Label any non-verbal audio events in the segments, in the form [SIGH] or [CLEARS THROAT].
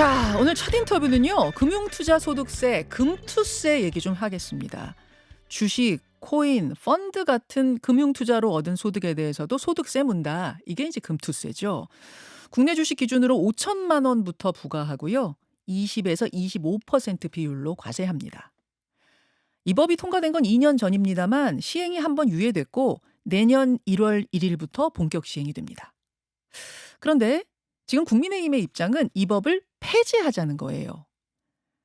자, 오늘 첫 인터뷰는요. 금융투자소득세, 금투세 얘기 좀 하겠습니다. 주식, 코인, 펀드 같은 금융투자로 얻은 소득에 대해서도 소득세 문다. 이게 이제 금투세죠. 국내 주식 기준으로 5천만 원부터 부과하고요. 20에서 25% 비율로 과세합니다. 이 법이 통과된 건 2년 전입니다만 시행이 한 번 유예됐고 내년 1월 1일부터 본격 시행이 됩니다. 그런데 지금 국민의힘의 입장은 이 법을 폐지하자는 거예요.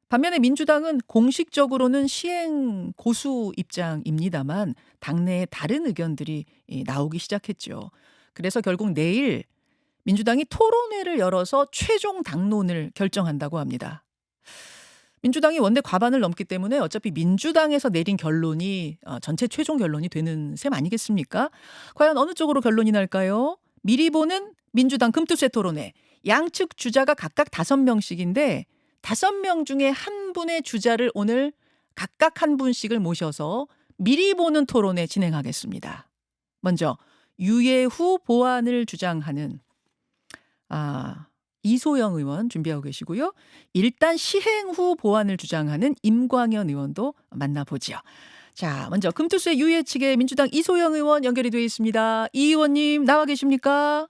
반면에 민주당은 공식적으로는 시행 고수 입장입니다만 당내에 다른 의견들이 이, 나오기 시작했죠. 그래서 결국 내일 민주당이 토론회를 열어서 최종 당론을 결정한다고 합니다. 민주당이 원내 과반을 넘기 때문에 어차피 민주당에서 내린 결론이 어, 전체 최종 결론이 되는 셈 아니겠습니까? 과연 어느 쪽으로 결론이 날까요? 미리 보는 민주당 금투세 토론회. 양측 주자가 각각 다섯 명씩인데 다섯 명 중에 한 분의 주자를 오늘 각각 한 분씩을 모셔서 미리 보는 토론회 진행하겠습니다. 먼저 유예 후 보완을 주장하는 아 이소영 의원 준비하고 계시고요. 일단 시행 후 보완을 주장하는 임광현 의원도 만나보지요. 자, 먼저 금투세 유예 측의 민주당 이소영 의원 연결이 되어 있습니다. 이 의원님 나와 계십니까?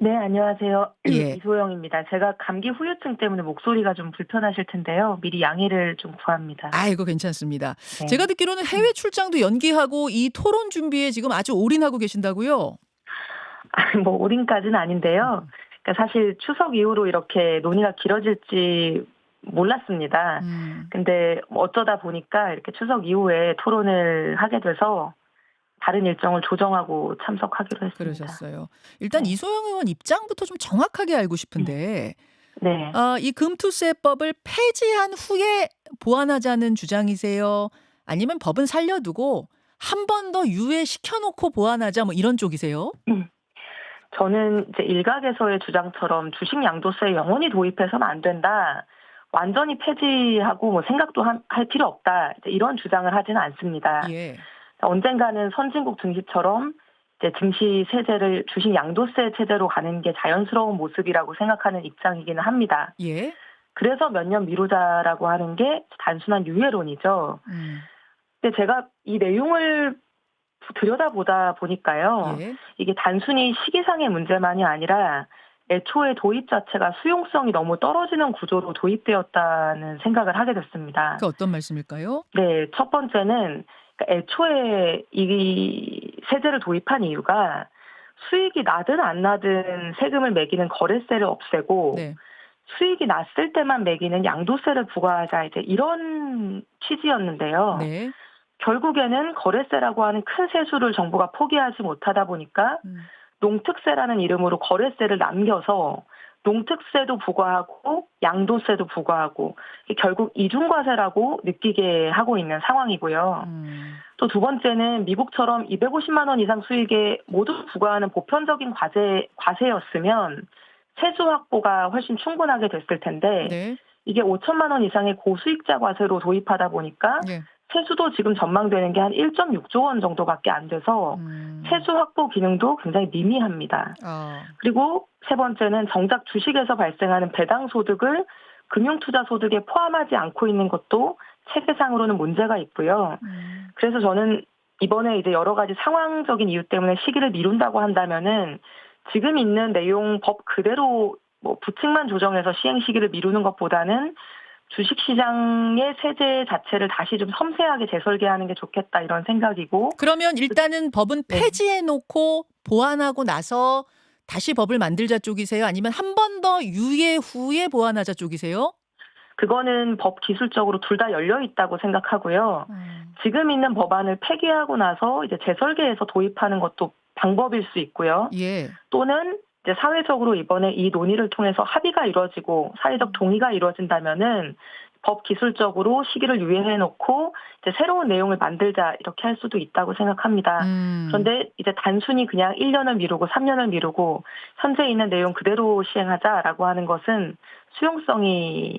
네, 안녕하세요. [CLEARS THROAT] 예. 이소영입니다. 제가 감기 후유증 때문에 목소리가 좀 불편하실 텐데요. 미리 양해를 좀 구합니다. 아이고 괜찮습니다. 네. 제가 듣기로는 해외 출장도 연기하고 이 토론 준비에 지금 아주 올인하고 계신다고요? 뭐 올인까지는 아닌데요. 그러니까 사실 추석 이후로 이렇게 논의가 길어질지 몰랐습니다. 음. 근데 뭐 어쩌다 보니까 이렇게 추석 이후에 토론을 하게 돼서 다른 일정을 조정하고 참석하기로 했습니다. 그러셨어요. 일단 네. 이소영 의원 입장부터 좀 정확하게 알고 싶은데 네. 아, 이 금투세법을 폐지한 후에 보완하자는 주장이세요? 아니면 법은 살려두고 한 번 더 유예시켜 놓고 보완하자 뭐 이런 쪽이세요? 저는 이제 일각에서의 주장처럼 주식 양도세 영원히 도입해서는 안 된다. 완전히 폐지하고 뭐 생각도 한- 할 필요 없다. 이런 주장을 하지는 않습니다. 예. 언젠가는 선진국 증시처럼 이제 증시 세제를 주식 양도세 체제로 가는 게 자연스러운 모습이라고 생각하는 입장이기는 합니다. 예. 그래서 몇 년 미루자라고 하는 게 단순한 유예론이죠. 음. 근데 제가 이 내용을 들여다보다 보니까요. 예. 이게 단순히 시기상의 문제만이 아니라 애초에 도입 자체가 수용성이 너무 떨어지는 구조로 도입되었다는 생각을 하게 됐습니다. 그 어떤 말씀일까요? 네, 첫 번째는 그러니까 애초에 이 세제를 도입한 이유가 수익이 나든 안 나든 세금을 매기는 거래세를 없애고 네. 수익이 났을 때만 매기는 양도세를 부과하자 이제 이런 취지였는데요. 네. 결국에는 거래세라고 하는 큰 세수를 정부가 포기하지 못하다 보니까 음. 농특세라는 이름으로 거래세를 남겨서 농특세도 부과하고 양도세도 부과하고 결국 이중과세라고 느끼게 하고 있는 상황이고요. 음. 또두 번째는 미국처럼 250만 원 이상 수익에 모두 부과하는 보편적인 과세 과세였으면 세수 확보가 훨씬 충분하게 됐을 텐데 네. 이게 5천만 원 이상의 고수익자 과세로 도입하다 보니까 예. 세수도 지금 전망되는 게 한 1.6조 원 정도밖에 안 돼서 음. 세수 확보 기능도 굉장히 미미합니다. 아. 그리고 세 번째는 정작 주식에서 발생하는 배당 소득을 금융투자 소득에 포함하지 않고 있는 것도 체계상으로는 문제가 있고요. 음. 그래서 저는 이번에 이제 여러 가지 상황적인 이유 때문에 시기를 미룬다고 한다면은 지금 있는 내용 법 그대로 뭐 부칙만 조정해서 시행 시기를 미루는 것보다는 주식 시장의 세제 자체를 다시 좀 섬세하게 재설계하는 게 좋겠다 이런 생각이고 그러면 일단은 법은 네. 폐지해 놓고 보완하고 나서 다시 법을 만들자 쪽이세요? 아니면 한 번 더 유예 후에 보완하자 쪽이세요? 그거는 법 기술적으로 둘 다 열려 있다고 생각하고요. 음. 지금 있는 법안을 폐기하고 나서 이제 재설계해서 도입하는 것도 방법일 수 있고요. 예. 또는 이제 사회적으로 이번에 이 논의를 통해서 합의가 이루어지고 사회적 동의가 이루어진다면은 법 기술적으로 시기를 유예해 놓고 이제 새로운 내용을 만들자 이렇게 할 수도 있다고 생각합니다. 음. 그런데 이제 단순히 그냥 1년을 미루고 3년을 미루고 현재 있는 내용 그대로 시행하자라고 하는 것은 수용성이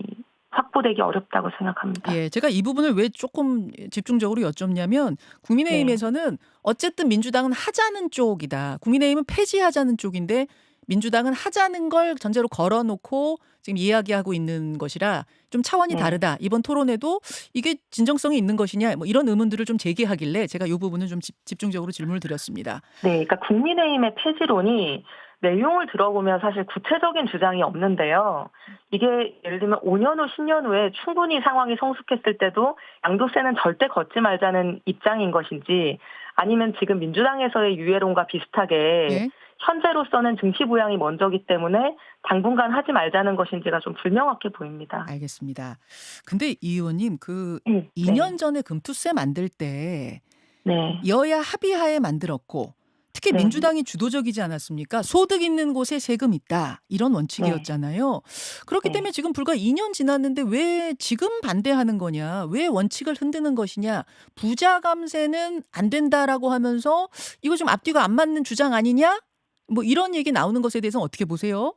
확보되기 어렵다고 생각합니다. 예, 제가 이 부분을 왜 조금 집중적으로 여쭙냐면 국민의힘에서는 어쨌든 민주당은 하자는 쪽이다. 국민의힘은 폐지하자는 쪽인데 민주당은 하자는 걸 전제로 걸어놓고 지금 이야기하고 있는 것이라 좀 차원이 네. 다르다. 이번 토론에도 이게 진정성이 있는 것이냐 뭐 이런 의문들을 좀 제기하길래 제가 이 부분은 좀 집, 집중적으로 질문을 드렸습니다. 네, 그러니까 국민의힘의 폐지론이 내용을 들어보면 사실 구체적인 주장이 없는데요. 이게 예를 들면 5년 후, 10년 후에 충분히 상황이 성숙했을 때도 양도세는 절대 걷지 말자는 입장인 것인지 아니면 지금 민주당에서의 유예론과 비슷하게 예. 현재로서는 증시 부양이 먼저기 때문에 당분간 하지 말자는 것인지가 좀 불명확해 보입니다. 알겠습니다. 근데 이 의원님 그 음, 2년 전에 금투세 만들 때 네. 여야 합의하에 만들었고 특히 네. 민주당이 주도적이지 않았습니까? 소득 있는 곳에 세금 있다 이런 원칙이었잖아요. 그렇기 네. 때문에 지금 불과 2년 지났는데 왜 지금 반대하는 거냐? 왜 원칙을 흔드는 것이냐? 부자 감세는 안 된다라고 하면서 이거 좀 앞뒤가 안 맞는 주장 아니냐? 뭐 이런 얘기 나오는 것에 대해서 어떻게 보세요?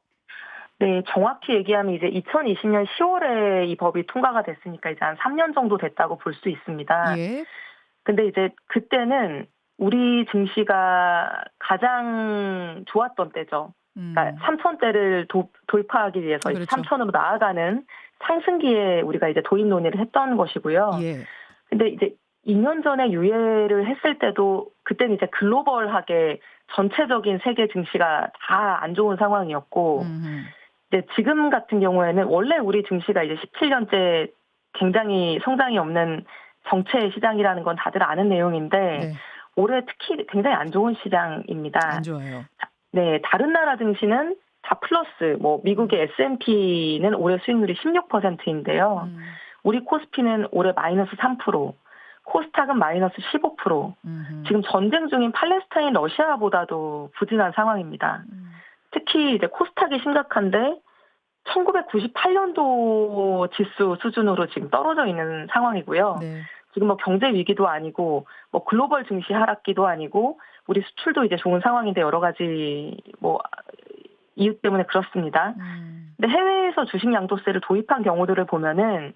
네, 정확히 얘기하면 이제 2020년 10월에 이 법이 통과가 됐으니까 이제 한 3년 정도 됐다고 볼 수 있습니다. 예. 근데 이제 그때는 우리 증시가 가장 좋았던 때죠. 음. 그러니까 3천대를 도입하기 위해서 이제 그렇죠. 3천으로 나아가는 상승기에 우리가 이제 도입 논의를 했던 것이고요. 예. 근데 이제 2년 전에 유예를 했을 때도 그때는 이제 글로벌하게 전체적인 세계 증시가 다 안 좋은 상황이었고 음. 이제 지금 같은 경우에는 원래 우리 증시가 이제 17년째 굉장히 성장이 없는 정체 시장이라는 건 다들 아는 내용인데 네. 올해 특히 굉장히 안 좋은 시장입니다. 안 좋아요. 네, 다른 나라 증시는 다 플러스, 뭐 미국의 S&P는 올해 수익률이 16%인데요. 음. 우리 코스피는 올해 마이너스 3%, 코스닥은 마이너스 15%. 음흠. 지금 전쟁 중인 팔레스타인 러시아보다도 부진한 상황입니다. 음. 특히 이제 코스닥이 심각한데 1998년도 지수 수준으로 지금 떨어져 있는 상황이고요. 네. 지금 뭐 경제 위기도 아니고 뭐 글로벌 증시 하락기도 아니고 우리 수출도 이제 좋은 상황인데 여러 가지 뭐 이유 때문에 그렇습니다. 음. 근데 해외에서 주식 양도세를 도입한 경우들을 보면은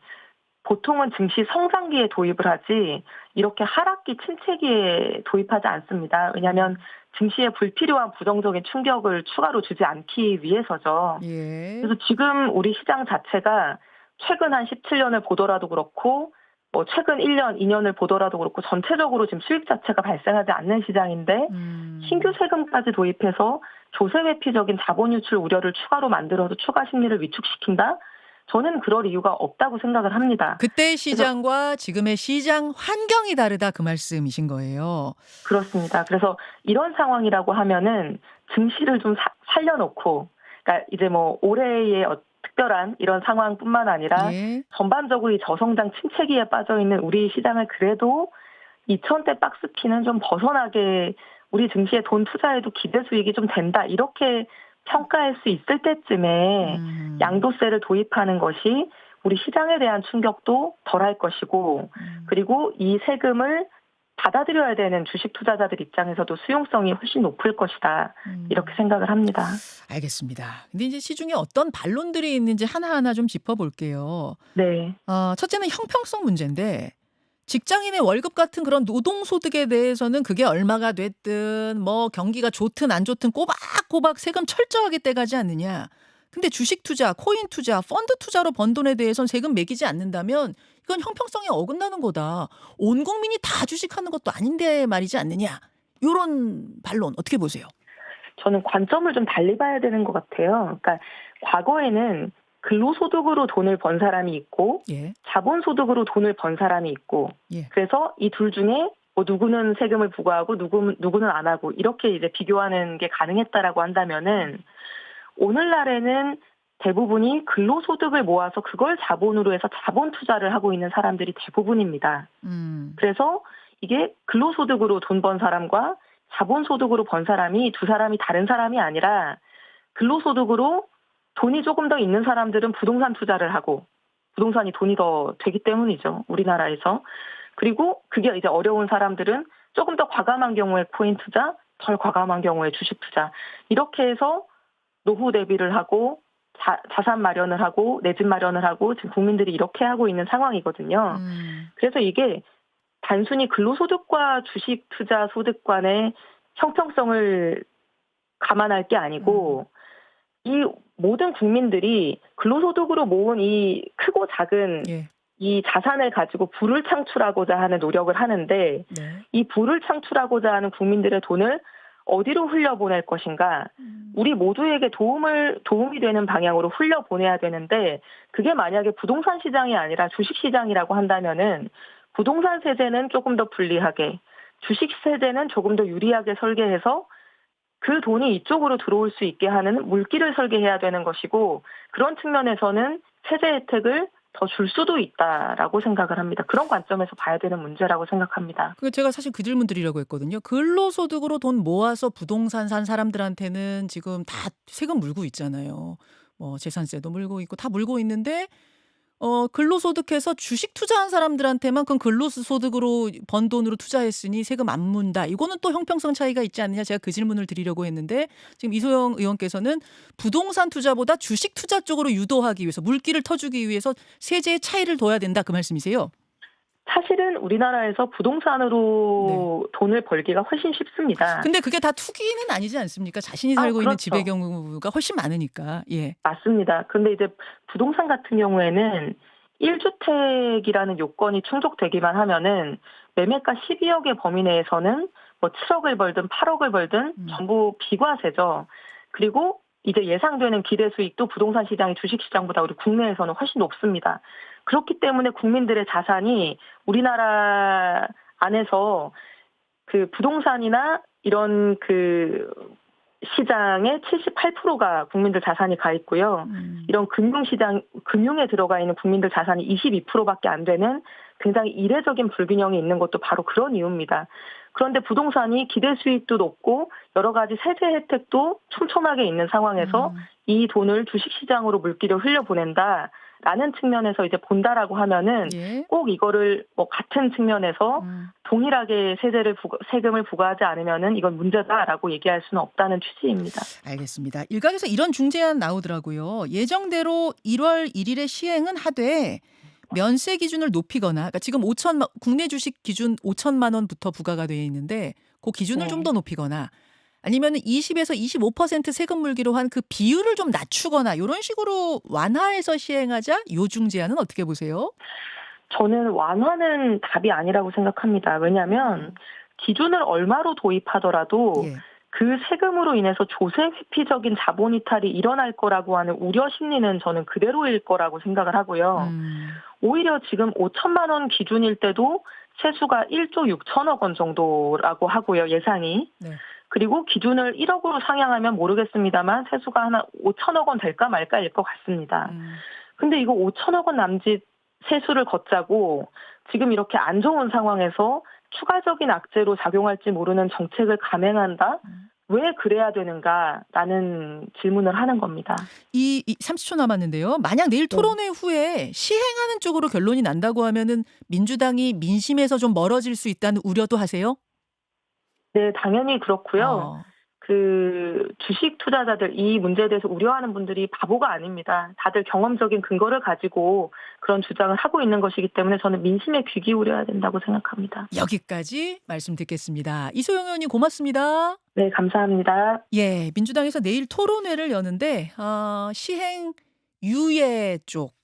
보통은 증시 성장기에 도입을 하지 이렇게 하락기 침체기에 도입하지 않습니다. 왜냐하면 증시에 불필요한 부정적인 충격을 추가로 주지 않기 위해서죠. 예. 그래서 지금 우리 시장 자체가 최근 한 17년을 보더라도 그렇고 뭐 최근 1년, 2년을 보더라도 그렇고 전체적으로 지금 수익 자체가 발생하지 않는 시장인데 음. 신규 세금까지 도입해서 조세 회피적인 자본 유출 우려를 추가로 만들어서 추가 심리를 위축시킨다? 저는 그럴 이유가 없다고 생각을 합니다. 그때의 시장과 지금의 시장 환경이 다르다 그 말씀이신 거예요. 그렇습니다. 그래서 이런 상황이라고 하면은 증시를 좀 사- 살려놓고, 그러니까 이제 뭐 올해의 어- 특별한 이런 상황뿐만 아니라 예. 전반적으로 이 저성장 침체기에 빠져 있는 우리 시장을 그래도 2천대 박스키는 좀 벗어나게 우리 증시에 돈 투자해도 기대 수익이 좀 된다 이렇게 평가할 수 있을 때쯤에 음. 양도세를 도입하는 것이 우리 시장에 대한 충격도 덜할 것이고 음. 그리고 이 세금을 받아들여야 되는 주식 투자자들 입장에서도 수용성이 훨씬 높을 것이다 음. 이렇게 생각을 합니다. 알겠습니다. 근데 이제 시중에 어떤 반론들이 있는지 하나하나 좀 짚어볼게요. 네, 어, 첫째는 형평성 문제인데 직장인의 월급 같은 그런 노동 소득에 대해서는 그게 얼마가 됐든 뭐 경기가 좋든 안 좋든 꼬박꼬박 세금 철저하게 떼가지 않느냐. 근데 주식 투자, 코인 투자, 펀드 투자로 번 돈에 대해서는 세금 매기지 않는다면 이건 형평성에 어긋나는 거다. 온 국민이 다 주식하는 것도 아닌데 말이지 않느냐. 요런 반론 어떻게 보세요? 저는 관점을 좀 달리 봐야 되는 것 같아요. 그러니까 과거에는 근로소득으로 돈을 번 사람이 있고 예. 자본소득으로 돈을 번 사람이 있고 예. 그래서 이 둘 중에 뭐 누구는 세금을 부과하고 누구 누구는 안 하고 이렇게 이제 비교하는 게 가능했다라고 한다면은 오늘날에는 대부분이 근로소득을 모아서 그걸 자본으로 해서 자본 투자를 하고 있는 사람들이 대부분입니다. 음. 그래서 이게 근로소득으로 돈 번 사람과 자본소득으로 번 사람이 두 사람이 다른 사람이 아니라 근로소득으로 돈이 조금 더 있는 사람들은 부동산 투자를 하고 부동산이 돈이 더 되기 때문이죠. 우리나라에서. 그리고 그게 이제 어려운 사람들은 조금 더 과감한 경우에 코인 투자, 덜 과감한 경우에 주식 투자. 이렇게 해서 노후 대비를 하고 자, 자산 마련을 하고 내 집 마련을 하고 지금 국민들이 이렇게 하고 있는 상황이거든요. 음. 그래서 이게 단순히 근로소득과 주식 투자 소득 간의 형평성을 감안할 게 아니고 이 모든 국민들이 근로소득으로 모은 이 크고 작은 예. 이 자산을 가지고 부를 창출하고자 하는 노력을 하는데 네. 이 부를 창출하고자 하는 국민들의 돈을 어디로 흘려보낼 것인가? 우리 모두에게 도움을 도움이 되는 방향으로 흘려보내야 되는데 그게 만약에 부동산 시장이 아니라 주식 시장이라고 한다면은 부동산 세제는 조금 더 불리하게 주식 세제는 조금 더 유리하게 설계해서 그 돈이 이쪽으로 들어올 수 있게 하는 물기를 설계해야 되는 것이고 그런 측면에서는 세제 혜택을 더 줄 수도 있다라고 생각을 합니다. 그런 관점에서 봐야 되는 문제라고 생각합니다. 그 제가 사실 그 질문 드리려고 했거든요. 근로소득으로 돈 모아서 부동산 산 사람들한테는 지금 다 세금 물고 있잖아요. 뭐 재산세도 물고 있고 다 물고 있는데 어 근로소득해서 주식 투자한 사람들한테만 그건 근로소득으로 번 돈으로 투자했으니 세금 안 문다. 이거는 또 형평성 차이가 있지 않느냐. 제가 그 질문을 드리려고 했는데 지금 이소영 의원께서는 부동산 투자보다 주식 투자 쪽으로 유도하기 위해서 물기를 터주기 위해서 세제의 차이를 둬야 된다 그 말씀이세요? 사실은 우리나라에서 부동산으로 돈을 벌기가 훨씬 쉽습니다. 근데 그게 다 투기는 아니지 않습니까? 자신이 아, 살고 있는 그렇죠. 집의 경우가 훨씬 많으니까. 예. 맞습니다. 근데 이제 부동산 같은 경우에는 1주택이라는 요건이 충족되기만 하면은 매매가 12억의 범위 내에서는 뭐 7억을 벌든 8억을 벌든 음. 전부 비과세죠. 그리고 이제 예상되는 기대 수익도 부동산 시장이 주식 시장보다 우리 국내에서는 훨씬 높습니다. 그렇기 때문에 국민들의 자산이 우리나라 안에서 그 부동산이나 이런 그 시장의 78%가 국민들 자산이 가 있고요. 음. 이런 금융시장, 금융에 들어가 있는 국민들 자산이 22%밖에 안 되는 굉장히 이례적인 불균형이 있는 것도 바로 그런 이유입니다. 그런데 부동산이 기대 수익도 높고 여러 가지 세제 혜택도 촘촘하게 있는 상황에서 음. 이 돈을 주식시장으로 물기를 흘려보낸다 라는 측면에서 이제 본다라고 하면은 예. 꼭 이거를 뭐 같은 측면에서 음. 동일하게 세제를 부과- 세금을 부과하지 않으면은 이건 문제다라고 얘기할 수는 없다는 취지입니다. 알겠습니다. 일각에서 이런 중재안 나오더라고요. 예정대로 1월 1일에 시행은 하되 면세 기준을 높이거나 그러니까 지금 5천 국내 주식 기준 5천만 원부터 부과가 되어 있는데 그 기준을 네. 좀더 높이거나 아니면 20에서 25% 세금 물기로 한 그 비율을 좀 낮추거나 이런 식으로 완화해서 시행하자 요 중재안은 어떻게 보세요? 저는 완화는 답이 아니라고 생각합니다. 왜냐하면 기준을 얼마로 도입하더라도 예. 그 세금으로 인해서 조세 회피적인 자본 이탈이 일어날 거라고 하는 우려 심리는 저는 그대로일 거라고 생각을 하고요. 음. 오히려 지금 5천만 원 기준일 때도 세수가 1조 6천억 원 정도라고 하고요, 예상이. 네. 그리고 기준을 1억으로 상향하면 모르겠습니다만 세수가 하나 5천억 원 될까 말까일 것 같습니다. 음. 근데 이거 5천억 원 남짓 세수를 걷자고 지금 이렇게 안 좋은 상황에서 추가적인 악재로 작용할지 모르는 정책을 감행한다? 음. 왜 그래야 되는가라는 질문을 하는 겁니다. 이, 이 30초 남았는데요. 만약 내일 네. 토론회 후에 시행하는 쪽으로 결론이 난다고 하면은 민주당이 민심에서 좀 멀어질 수 있다는 우려도 하세요? 네, 당연히 그렇고요. 어. 그 주식 투자자들 이 문제에 대해서 우려하는 분들이 바보가 아닙니다. 다들 경험적인 근거를 가지고 그런 주장을 하고 있는 것이기 때문에 저는 민심에 귀 기울여야 된다고 생각합니다. 여기까지 말씀 듣겠습니다. 이소영 의원님 고맙습니다. 네, 감사합니다. 예, 민주당에서 내일 토론회를 여는데 어, 시행 유예 쪽 어,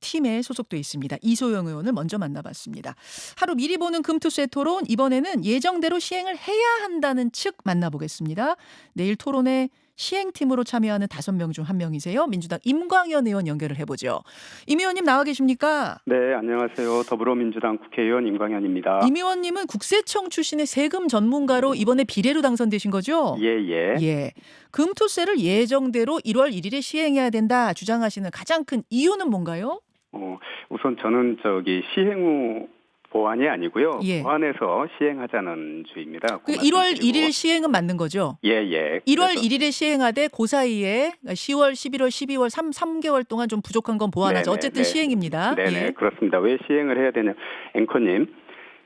팀에 소속돼 있습니다. 이소영 의원을 먼저 만나봤습니다. 하루 미리 보는 금투세 토론 이번에는 예정대로 시행을 해야 한다는 측 만나보겠습니다. 내일 토론회 시행팀으로 참여하는 다섯 명 중 한 명이세요. 민주당 임광현 의원 연결을 해보죠. 임 의원님 나와 계십니까? 네, 안녕하세요. 더불어민주당 국회의원 임광현입니다. 임 의원님은 국세청 출신의 세금 전문가로 이번에 비례로 당선되신 거죠? 예, 예. 예. 금투세를 예정대로 1월 1일에 시행해야 된다 주장하시는 가장 큰 이유는 뭔가요? 어, 우선 저는 저기 시행 후 보완이 아니고요. 예. 보완해서 시행하자는 주의입니다. 그그 1월 말씀드리고. 1일 시행은 맞는 거죠? 예, 예. 1월 그래서- 1일에 시행하되 그 사이에 10월, 11월, 12월 3, 3개월 동안 좀 부족한 건 보완하죠. 네네, 어쨌든 네. 시행입니다. 네 네, 예. 그렇습니다. 왜 시행을 해야 되냐? 앵커님,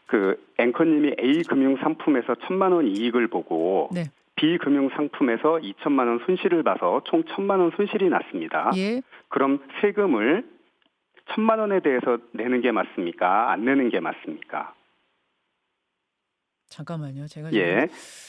그 앵커님이 A 금융 상품에서 천만 원 이익을 보고 네. B 금융 상품에서 2천만 원 손실을 봐서 총 천만 원 손실이 났습니다. 예. 그럼 세금을 천만 원에 대해서 내는 게 맞습니까? 안 내는 게 맞습니까? 잠깐만요. 제가 지금 예.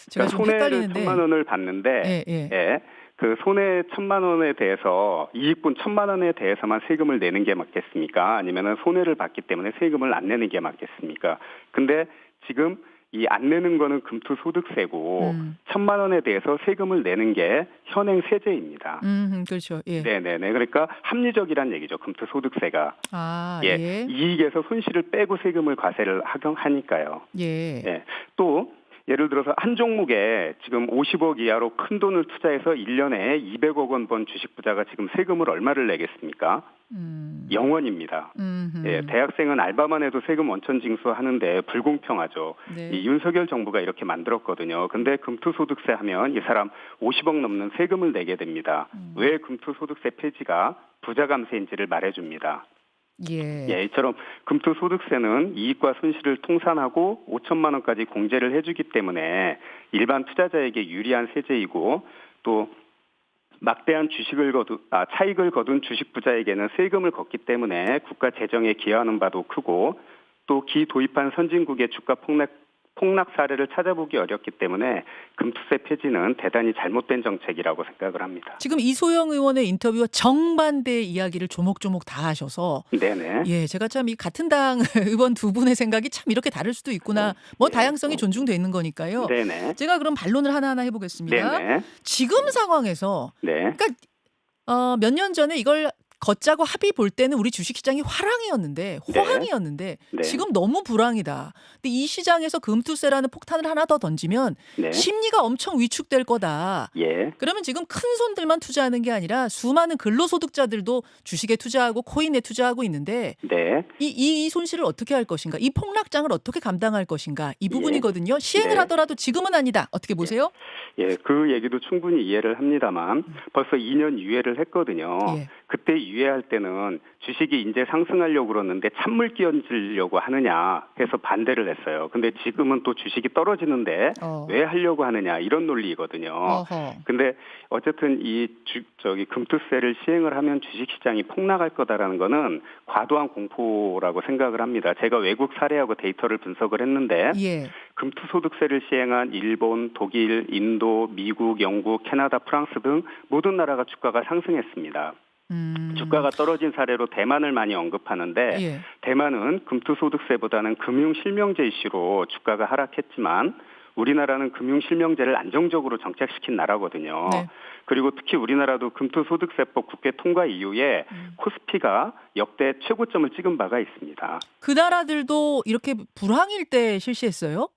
제가 그러니까 좀 손해를 천만 원을 받는데 예, 예. 예. 그 손해 천만 원에 대해서 이익분 천만 원에 대해서만 세금을 내는 게 맞겠습니까? 아니면은 손해를 봤기 때문에 세금을 안 내는 게 맞겠습니까? 근데 지금 이 안 내는 거는 금투소득세고 음. 천만 원에 대해서 세금을 내는 게 현행 세제입니다. 음, 그렇죠. 예. 네네네. 그러니까 합리적이란 얘기죠. 금투소득세가. 아, 예. 예. 이익에서 손실을 빼고 세금을 과세를 하경하니까요. 예. 예. 또 예를 들어서 한 종목에 지금 50억 이하로 큰 돈을 투자해서 1년에 200억 원 번 주식 부자가 지금 세금을 얼마를 내겠습니까? 음. 0원입니다. 음흠. 예, 대학생은 알바만 해도 세금 원천 징수하는데 불공평하죠. 네. 이 윤석열 정부가 이렇게 만들었거든요. 근데 금투소득세 하면 이 사람 50억 넘는 세금을 내게 됩니다. 음. 왜 금투소득세 폐지가 부자 감세인지를 말해줍니다. 예. 예, 이처럼 금투소득세는 이익과 손실을 통산하고 5천만 원까지 공제를 해주기 때문에 일반 투자자에게 유리한 세제이고 또 막대한 주식을 거둔 아, 차익을 거둔 주식 부자에게는 세금을 걷기 때문에 국가 재정에 기여하는 바도 크고 또 기 도입한 선진국의 주가 폭락 폭락 사례를 찾아보기 어렵기 때문에 금투세 폐지는 대단히 잘못된 정책이라고 생각을 합니다. 지금 이소영 의원의 인터뷰와 정반대 이야기를 조목조목 다 하셔서 네네. 예, 제가 참 이 같은 당 [LAUGHS] 의원 두 분의 생각이 참 이렇게 다를 수도 있구나. 뭐 예. 다양성이 존중돼 있는 거니까요. 네네. 제가 그럼 반론을 하나하나 해보겠습니다. 네네. 지금 상황에서 네. 어, 몇 년 전에 이걸 걷자고 합의 볼 때는 우리 주식시장이 화랑이었는데 호황이었는데 네. 지금 너무 불황이다. 근데 이 시장에서 금투세라는 폭탄을 하나 더 던지면 네. 심리가 엄청 위축될 거다. 예. 그러면 지금 큰 손들만 투자하는 게 아니라 수많은 근로소득자들도 주식에 투자하고 코인에 투자하고 있는데 네. 이, 이, 이 손실을 어떻게 할 것인가? 이 폭락장을 어떻게 감당할 것인가? 이 부분이거든요. 시행을 네. 하더라도 지금은 아니다. 어떻게 보세요? 예, 그 얘기도 충분히 이해를 합니다만 벌써 2년 유예를 했거든요. 예. 그때 유예할 때는 주식이 이제 상승하려고 그러는데 찬물 끼얹으려고 하느냐 해서 반대를 했어요. 근데 지금은 또 주식이 떨어지는데 어. 왜 하려고 하느냐 이런 논리거든요. 어허. 근데 어쨌든 이 주, 저기 금투세를 시행을 하면 주식 시장이 폭락할 거다라는 거는 과도한 공포라고 생각을 합니다. 제가 외국 사례하고 데이터를 분석을 했는데 예. 금투소득세를 시행한 일본, 독일, 인도, 미국, 영국, 캐나다, 프랑스 등 모든 나라가 주가가 상승했습니다. 음. 주가가 떨어진 사례로 대만을 많이 언급하는데 예. 대만은 금투소득세보다는 금융실명제 이슈로 주가가 하락했지만 우리나라는 금융실명제를 안정적으로 정착시킨 나라거든요. 네. 그리고 특히 우리나라도 금투소득세법 국회 통과 이후에 음. 코스피가 역대 최고점을 찍은 바가 있습니다. 그 나라들도 이렇게 불황일 때 실시했어요?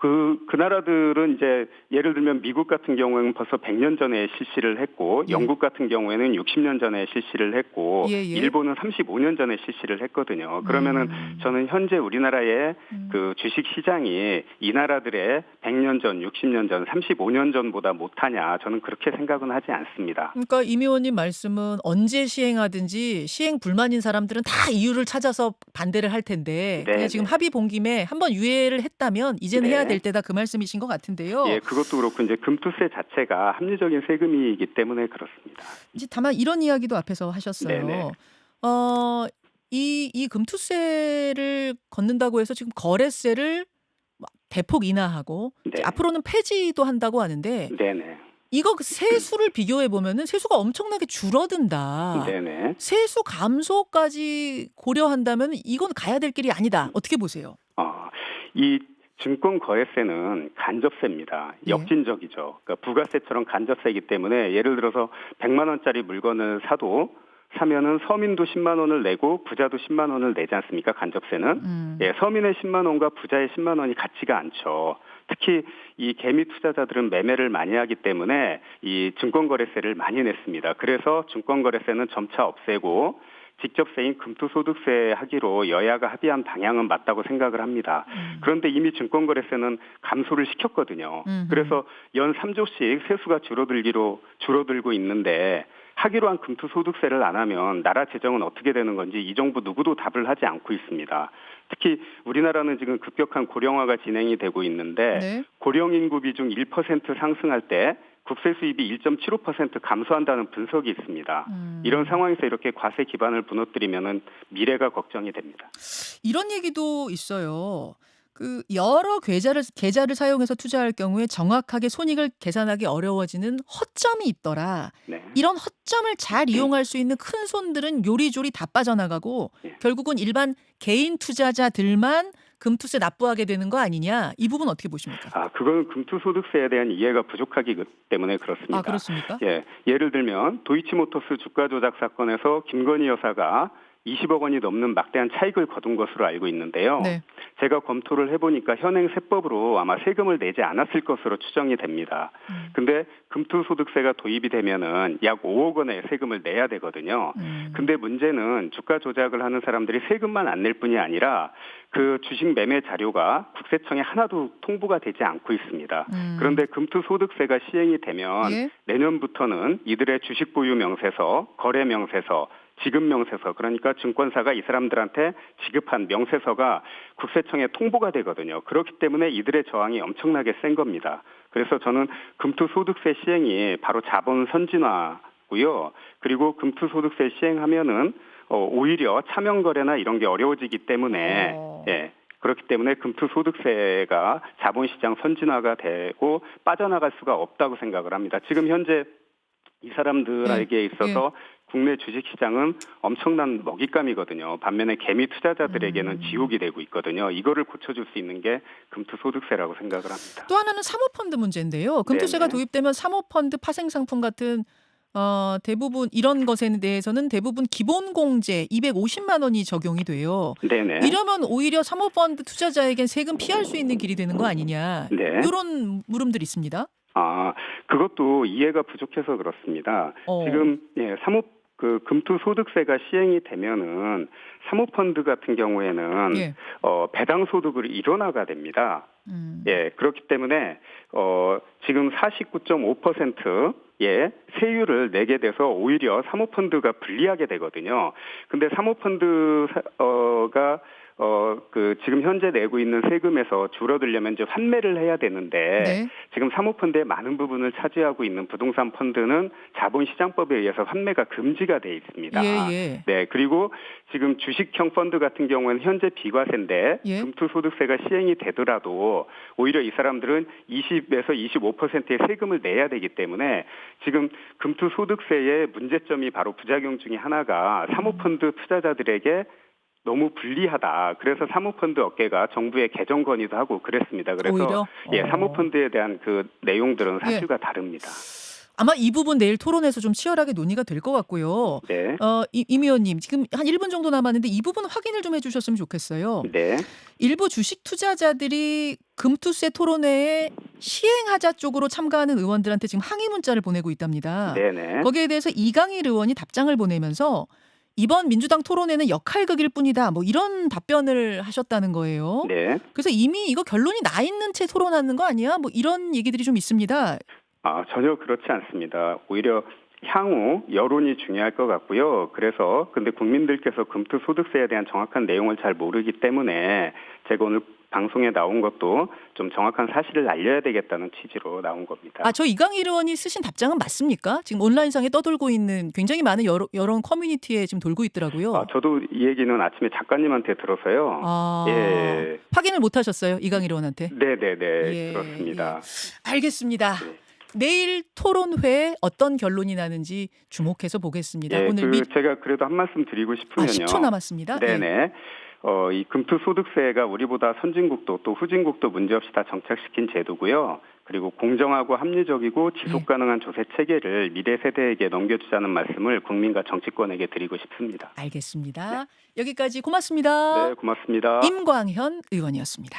그, 그 나라들은 이제 예를 들면 미국 같은 경우에는 벌써 100년 전에 실시를 했고 예. 영국 같은 경우에는 60년 전에 실시를 했고 예, 예. 일본은 35년 전에 실시를 했거든요. 그러면은 음. 저는 현재 우리나라의 음. 그 주식 시장이 이 나라들의 100년 전, 60년 전, 35년 전보다 못하냐 저는 그렇게 생각은 하지 않습니다. 그러니까 임 의원님 말씀은 언제 시행하든지 시행 불만인 사람들은 다 이유를 찾아서 반대를 할 텐데 네, 지금 네. 합의 본 김에 한번 유예를 했다면 이제는 네. 해야 될 때다 그 말씀이신 것 같은데요. 예, 그것도 그렇고 이제 금투세 자체가 합리적인 세금이기 때문에 그렇습니다. 이제 다만 이런 이야기도 앞에서 하셨어요. 네네. 어, 이, 이 금투세를 걷는다고 해서 지금 거래세를 막 대폭 인하하고 네. 앞으로는 폐지도 한다고 하는데 네네. 이거 그 세수를 비교해 보면은 세수가 엄청나게 줄어든다. 네네. 세수 감소까지 고려한다면 이건 가야 될 길이 아니다. 어떻게 보세요? 어, 이 증권 거래세는 간접세입니다. 예. 역진적이죠. 그러니까 부가세처럼 간접세이기 때문에 예를 들어서 100만 원짜리 물건을 사도 사면은 서민도 10만 원을 내고 부자도 10만 원을 내지 않습니까? 간접세는. 음. 예, 서민의 10만 원과 부자의 10만 원이 같지가 않죠. 특히 이 개미 투자자들은 매매를 많이 하기 때문에 이 증권거래세를 많이 냈습니다. 그래서 증권거래세는 점차 없애고 직접세인 금투소득세 하기로 여야가 합의한 방향은 맞다고 생각을 합니다. 음. 그런데 이미 증권거래세는 감소를 시켰거든요. 음흠. 그래서 연 3조씩 세수가 줄어들기로 줄어들고 있는데 하기로 한 금투소득세를 안 하면 나라 재정은 어떻게 되는 건지 이 정부 누구도 답을 하지 않고 있습니다. 특히 우리나라는 지금 급격한 고령화가 진행이 되고 있는데 네. 고령 인구 비중 1% 상승할 때 국세 수입이 1.75% 감소한다는 분석이 있습니다. 음. 이런 상황에서 이렇게 과세 기반을 무너뜨리면은 미래가 걱정이 됩니다. 이런 얘기도 있어요. 그 여러 계좌를 계좌를 사용해서 투자할 경우에 정확하게 손익을 계산하기 어려워지는 허점이 있더라. 네. 이런 허점을 잘 이용할 수 있는 큰 손들은 요리조리 다 빠져나가고 예. 결국은 일반 개인 투자자들만 금투세 납부하게 되는 거 아니냐? 이 부분 어떻게 보십니까? 아, 그건 금투소득세에 대한 이해가 부족하기 그- 때문에 그렇습니다. 아, 그렇습니까? 예, 예를 들면 도이치모터스 주가 조작 사건에서 김건희 여사가 20억 원이 넘는 막대한 차익을 거둔 것으로 알고 있는데요. 네. 제가 검토를 해보니까 현행 세법으로 아마 세금을 내지 않았을 것으로 추정이 됩니다. 음. 근데 금투소득세가 도입이 되면은 약 5억 원의 세금을 내야 되거든요. 음. 근데 문제는 주가 조작을 하는 사람들이 세금만 안 낼 뿐이 아니라 그 주식 매매 자료가 국세청에 하나도 통보가 되지 않고 있습니다. 음. 그런데 금투소득세가 시행이 되면 예? 내년부터는 이들의 주식 보유 명세서, 거래 명세서, 지급 명세서 그러니까 증권사가 이 사람들한테 지급한 명세서가 국세청에 통보가 되거든요. 그렇기 때문에 이들의 저항이 엄청나게 센 겁니다. 그래서 저는 금투소득세 시행이 바로 자본 선진화고요. 그리고 금투소득세 시행하면은 어, 오히려 차명 거래나 이런 게 어려워지기 때문에 어. 예. 그렇기 때문에 금투소득세가 자본시장 선진화가 되고 빠져나갈 수가 없다고 생각을 합니다. 지금 현재 이 사람들에게 있어서 국내 주식시장은 엄청난 먹잇감이거든요. 반면에 개미 투자자들에게는 음. 지옥이 되고 있거든요. 이거를 고쳐줄 수 있는 게 금투소득세라고 생각을 합니다. 또 하나는 사모펀드 문제인데요. 금투세가 네네. 도입되면 사모펀드 파생상품 같은 어, 대부분 이런 것에 대해서는 대부분 기본 공제 250만 원이 적용이 돼요. 네네. 이러면 오히려 사모펀드 투자자에겐 세금 피할 수 있는 길이 되는 거 아니냐. 네. 이런 물음들이 있습니다. 아, 그것도 이해가 부족해서 그렇습니다. 어. 지금 예, 사모 그 금투 소득세가 시행이 되면은 사모펀드 같은 경우에는 예. 어, 배당 소득을 일원화가 됩니다. 음. 예, 그렇기 때문에 어, 지금 49.5%의 세율을 내게 돼서 오히려 사모펀드가 불리하게 되거든요. 근데 사모펀드가 어, 그 지금 현재 내고 있는 세금에서 줄어들려면 이제 환매를 해야 되는데 네. 지금 사모펀드의 많은 부분을 차지하고 있는 부동산 펀드는 자본시장법에 의해서 환매가 금지가 돼 있습니다. 예, 예. 네, 그리고 지금 주식형 펀드 같은 경우는 현재 비과세인데 예. 금투소득세가 시행이 되더라도 오히려 이 사람들은 20에서 25%의 세금을 내야 되기 때문에 지금 금투소득세의 문제점이 바로 부작용 중에 하나가 사모펀드 투자자들에게 너무 불리하다. 그래서 사모펀드 업계가 정부에 개정 건의도 하고 그랬습니다. 그래서 오히려? 예, 어. 사모펀드에 대한 그 내용들은 사실과 다릅니다. 아마 이 부분 내일 토론에서 좀 치열하게 논의가 될 것 같고요. 네. 어, 이, 임 의원님 지금 한 1분 정도 남았는데 이 부분 확인을 좀 해주셨으면 좋겠어요. 네. 일부 주식 투자자들이 금투세 토론회에 시행하자 쪽으로 참가하는 의원들한테 지금 항의 문자를 보내고 있답니다. 네네. 거기에 대해서 이강일 의원이 답장을 보내면서 이번 민주당 토론회는 역할극일 뿐이다. 뭐 이런 답변을 하셨다는 거예요. 네. 그래서 이미 이거 결론이 나 있는 채 토론하는 거 아니야? 뭐 이런 얘기들이 좀 있습니다. 아, 전혀 그렇지 않습니다. 오히려 향후 여론이 중요할 것 같고요. 그래서 근데 국민들께서 금투소득세에 대한 정확한 내용을 잘 모르기 때문에 제가 오늘 방송에 나온 것도 좀 정확한 사실을 알려야 되겠다는 취지로 나온 겁니다. 아, 저 이강일 의원이 쓰신 답장은 맞습니까? 지금 온라인상에 떠돌고 있는 굉장히 많은 여론, 여론 커뮤니티에 지금 돌고 있더라고요. 아, 저도 이 얘기는 아침에 작가님한테 들어서요. 아, 예. 확인을 못 하셨어요, 이강일 의원한테? 네네네. 예, 그렇습니다. 알겠습니다. 네. 내일 토론회에 어떤 결론이 나는지 주목해서 보겠습니다. 예, 오늘 그 미 제가 그래도 한 말씀 드리고 아, 싶으면요. 10초 남았습니다. 예. 네네. 어, 이 금투소득세가 우리보다 선진국도 또 후진국도 문제없이 다 정착시킨 제도고요. 그리고 공정하고 합리적이고 지속 가능한 조세 체계를 미래 세대에게 넘겨주자는 말씀을 국민과 정치권에게 드리고 싶습니다. 알겠습니다. 여기까지 고맙습니다. 네, 고맙습니다. 임광현 의원이었습니다.